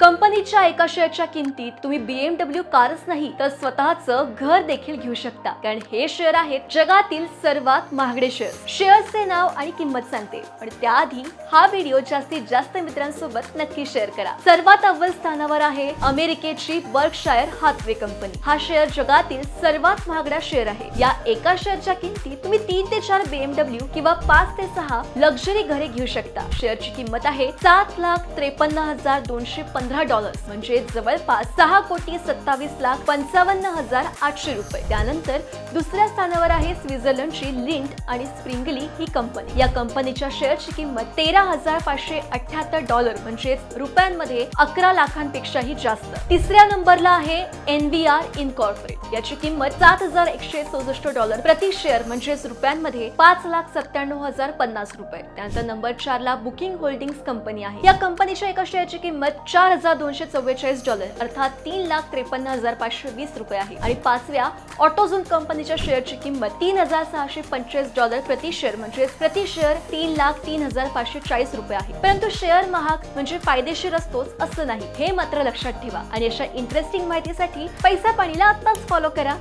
कंपनीच्या एका शेअरच्या किमतीत तुम्ही बीएमडब्ल्यू कारच नाही तर स्वतःचं घर देखील घेऊ शकता. कारण हे शेअर आहेत जगातील सर्वात महागडे शेअर. शेअरचे नाव आणि किंमत सांगते. पण त्याआधी हा व्हिडिओ जास्तीत जास्त मित्रांसोबत नक्की शेअर करा. सर्वात अव्वल स्थानावर आहे अमेरिकेची बर्कशायर हाथवे कंपनी. हा शेअर जगातील सर्वात महागडा शेअर आहे. या एका शेअरच्या किमतीत तुम्ही तीन ते चार बीएमडब्ल्यू किंवा पाच ते सहा लक्झरी घरे घेऊ शकता. शेअरची किंमत आहे सात लाख त्रेपन्न हजार दोनशे पंधरा डॉलर्स म्हणजे जवळपास सहा कोटी सत्तावीस लाख पंचावन्न हजार आठशे रुपये. त्यानंतर दुसऱ्या स्थानावर आहे स्वित्झर्लंडची लिंट आणि स्प्रिंगली ही कंपनी या कंपनीच्या शेअरची किंमत तेरा हजार पाचशे अठ्याहत्तर डॉलर म्हणजेच रुपयांमध्ये अकरा लाखांपेक्षाही जास्त. तिसऱ्या नंबरला आहे एन बी आर इनकॉर्पोरेट याची किंमत सात हजार एकशे चौसष्ट डॉलर प्रति शेअर म्हणजेच रुपयांमध्ये पाच लाख सत्त्याण्णव हजार पन्नास रुपये. त्यानंतर नंबर चार ला बुकिंग होल्डिंग्स कंपनी आहे. या कंपनीच्या एका शेअरची किंमत चार हजार दोनशे चव्वेचाळीस डॉलर अर्थात तीन लाख त्रेपन्न हजार पाचशे वीस रुपये आहे. आणि पाचव्या ऑटोझोन कंपनीच्या शेअरची किंमत तीन हजार सहाशे पंचेचाळीस डॉलर प्रति शेअर म्हणजेच प्रति शेअर तीन लाख तीन हजार पाचशे चाळीस रुपये आहे. परंतु शेअर महाग म्हणजे फायदेशीर असतोच असं नाही. हे मात्र लक्षात ठेवा. आणि अशा इंटरेस्टिंग माहितीसाठी पैसा पाणीला आत्ताच फॉलो करा.